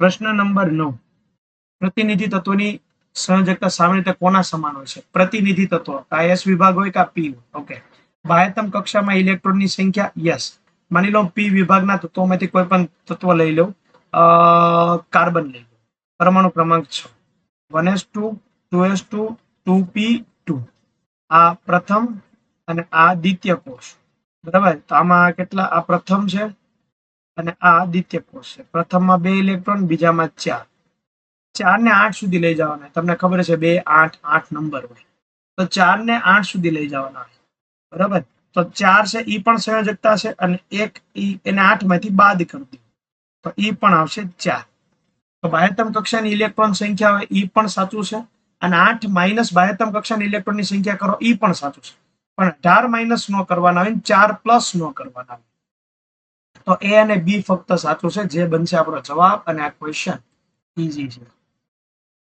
પ્રશ્ન નંબર નવ. પ્રતિનિધિ તત્વની સંયોજકતા સામાન્ય રીતે કોના સમાન હોય છે? પ્રતિનિધિ તત્વ. આ એસ વિભાગ હોય કે પી ઓકે બાહ્યતમ કક્ષામાં ઇલેક્ટ્રોનની સંખ્યા યસ માની લો પી વિભાગના તત્વોમાંથી કોઈ પણ તત્વ લઈ લો. કાર્બન લઈ લો. પરમાણુ ક્રમાંક છ. One S two two S two two P two. આ પ્રથમ અને આ દ્વિતીય કોષ. બરાબર? તો આમાં કેટલા, આ પ્રથમ છે? અને આ દ્વિતીય કોષ છે. પ્રથમમાં બે ઇલેક્ટ્રોન, બીજામાં ચાર. ચાર ને આઠ સુધી લઈ જવાના તમને ખબર છે બે આઠ આઠ નંબર હોય. તો ચાર ને આઠ સુધી લઈ જવાના હોય બરાબર? તો ચાર છે, ઈ પણ સંયોજકતા છે અને એક ઈ એને આઠમાંથી બાદ કરી દો તો ઈ પણ આવશે ચાર. તો બાહ્યતમ કક્ષાની ઇલેક્ટ્રોન સંખ્યા હોય, ઈ પણ સાચું છે. અને આઠ માઇનસ બાહ્યતમ કક્ષાની ઇલેક્ટ્રોનની સંખ્યા કરો, ઈ પણ સાચું છે. પણ અઢાર માઇનસ નો કરવાના હોય ચાર પ્લસ નો કરવાના હોય. તો એ અને બી ફક્ત સાચું છે, જે બનશે આપણો જવાબ અને આ ક્વેશ્ચન ઇઝી છે.